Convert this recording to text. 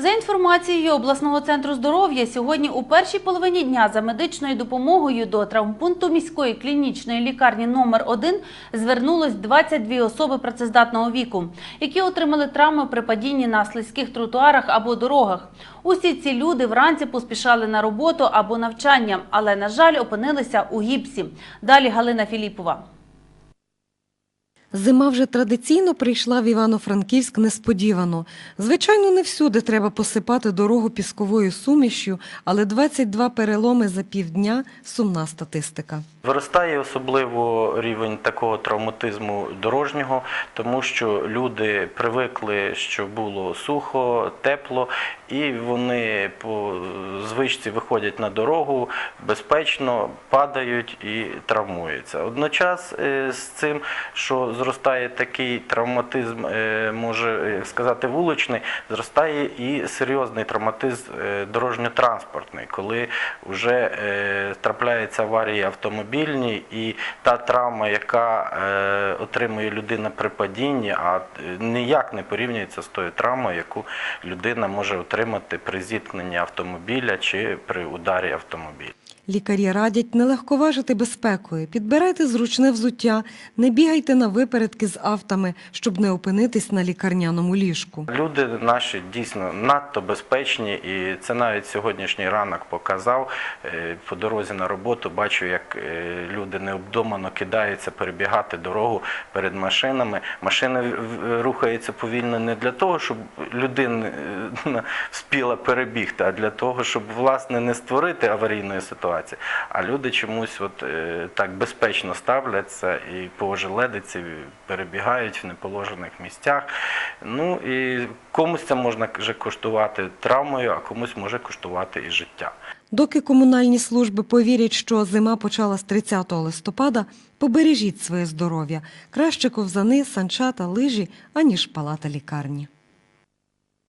За інформацією обласного центру здоров'я, сьогодні у першій половині дня за медичною допомогою до травмпункту міської клінічної лікарні номер 1 звернулось 22 особи працездатного віку, які отримали травми при падінні на слизьких тротуарах або дорогах. Усі ці люди вранці поспішали на роботу або навчання, але, на жаль, опинилися у гіпсі. Далі Галина Філіпова. Зима вже традиційно прийшла в Івано-Франківськ несподівано. Звичайно, не всюди треба посипати дорогу пісковою сумішю, але 22 переломи за півдня – сумна статистика. Виростає особливо рівень такого травматизму дорожнього, тому що люди привикли, що було сухо, тепло, і вони по звичці виходять на дорогу безпечно, падають і травмуються. Одночас е, з цим, що зростає такий травматизм, е, може сказати, вуличний, зростає і серйозний травматизм е, дорожньо-транспортний, коли вже е, трапляється аварії автомобільні, і та травма, яка е, отримує людина при падінні, а е, ніяк не порівнюється з тою травмою, яку людина може отримати при зіткненні автомобіля чи при ударі автомобіля. Лікарі радять не легковажити безпекою, підбирайте зручне взуття, не бігайте на випередки з автами, щоб не опинитись на лікарняному ліжку. Люди наші дійсно надто безпечні, і це навіть сьогоднішній ранок показав. Е, По дорозі на роботу бачу, як е, люди необдумано кидаються перебігати дорогу перед машинами. Машина рухається повільно не для того, щоб людина е, спіла перебігти, а для того, щоб власне не створити аварійної ситуації. А люди чомусь от е, так безпечно ставляться і по ожеледиці перебігають в неположених місцях. Ну і комусь це може вже коштувати травмою, а комусь може коштувати і життя. Доки комунальні служби повірять, що зима почала з 30 листопада, побережіть своє здоров'я. Краще ковзани, санчата, лижі, аніж палата лікарні.